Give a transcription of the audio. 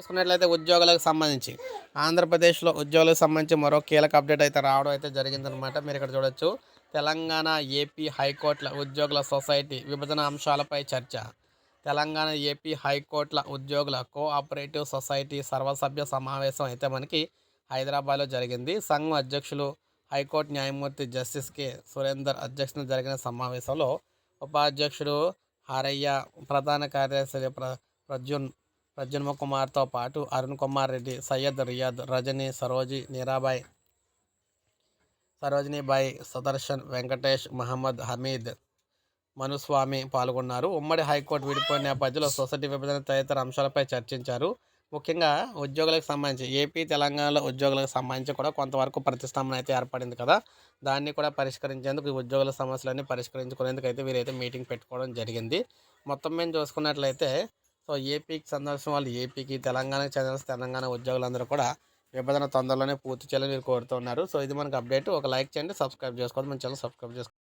చూసుకున్నట్లయితే ఉద్యోగులకు సంబంధించి ఆంధ్రప్రదేశ్లో ఉద్యోగులకు సంబంధించి మరో కీలక అప్డేట్ అయితే రావడం అయితే జరిగిందనమాట మీరు ఇక్కడ చూడొచ్చు. తెలంగాణ ఏపీ హైకోర్టుల ఉద్యోగుల సొసైటీ విభజన అంశాలపై చర్చ. తెలంగాణ ఏపీ హైకోర్టుల ఉద్యోగుల కోఆపరేటివ్ సొసైటీ సర్వసభ్య సమావేశం అయితే మనకి హైదరాబాద్లో జరిగింది. సంఘం అధ్యక్షులు హైకోర్టు న్యాయమూర్తి జస్టిస్ కె. సురేందర్ అధ్యక్షతన జరిగిన సమావేశంలో ఉపాధ్యక్షుడు హారయ్య ప్రధాన కార్యదర్శి ప్ర ప్రజ్యున్ ప్రజ్వన్మ కుమార్తో పాటు అరుణ్ కుమార్ రెడ్డి సయ్యద్ రియాద్ రజని సరోజి నీరాబాయ్ సరోజినీబాయ్ సుదర్శన్ వెంకటేష్ మహమ్మద్ హమీద్ మనుస్వామి పాల్గొన్నారు. ఉమ్మడి హైకోర్టు విడిపోయిన నేపథ్యంలో సొసైటీ విభజన తదితర అంశాలపై చర్చించారు. ముఖ్యంగా ఉద్యోగులకు సంబంధించి ఏపీ తెలంగాణలో ఉద్యోగులకు సంబంధించి కూడా కొంతవరకు ప్రతిష్టంభన అయితే ఏర్పడింది కదా. దాన్ని కూడా పరిష్కరించేందుకు ఈ ఉద్యోగుల సమస్యలన్నీ పరిష్కరించుకునేందుకు అయితే వీరైతే మీటింగ్ పెట్టుకోవడం జరిగింది. మొత్తం మేము చూసుకున్నట్లయితే సో ఏపీకి సందర్శన వాళ్ళు ఏపీకి తెలంగాణకి చెందిన తెలంగాణ ఉద్యోగులందరూ కూడా విభజన తొందరలోనే పూర్తి చేయాలని మీరు కోరుతున్నారు. సో ఇది మనకు అప్డేట్. ఒక లైక్ చేయండి సబ్స్క్రైబ్ చేసుకోండి మన ఛానల్ సబ్స్క్రైబ్ చేసుకోండి